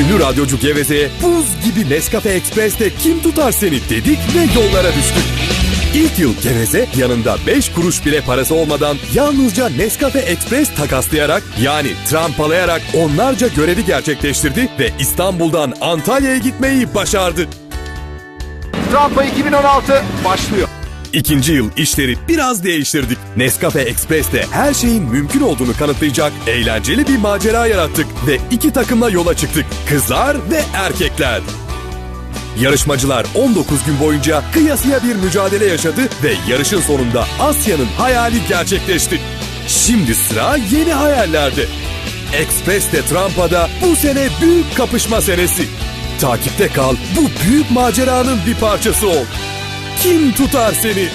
Ünlü radyocu Geveze'ye buz gibi Nescafe Express'te kim tutar seni dedik ve yollara düştük. İlk yıl Geveze yanında 5 kuruş bile parası olmadan yalnızca Nescafe Express takaslayarak yani trampalayarak onlarca görevi gerçekleştirdi ve İstanbul'dan Antalya'ya gitmeyi başardı. Rampa 2016 başlıyor. İkinci yıl işleri biraz değiştirdik. Nescafe Express'te her şeyin mümkün olduğunu kanıtlayacak eğlenceli bir macera yarattık ve iki takımla yola çıktık. Kızlar ve erkekler. Yarışmacılar 19 gün boyunca kıyasıya bir mücadele yaşadı ve yarışın sonunda Asya'nın hayali gerçekleşti. Şimdi sıra yeni hayallerde. Express'te Trampa'da bu sene büyük kapışma senesi. Takipte kal, bu büyük maceranın bir parçası ol. Kim tutar seni?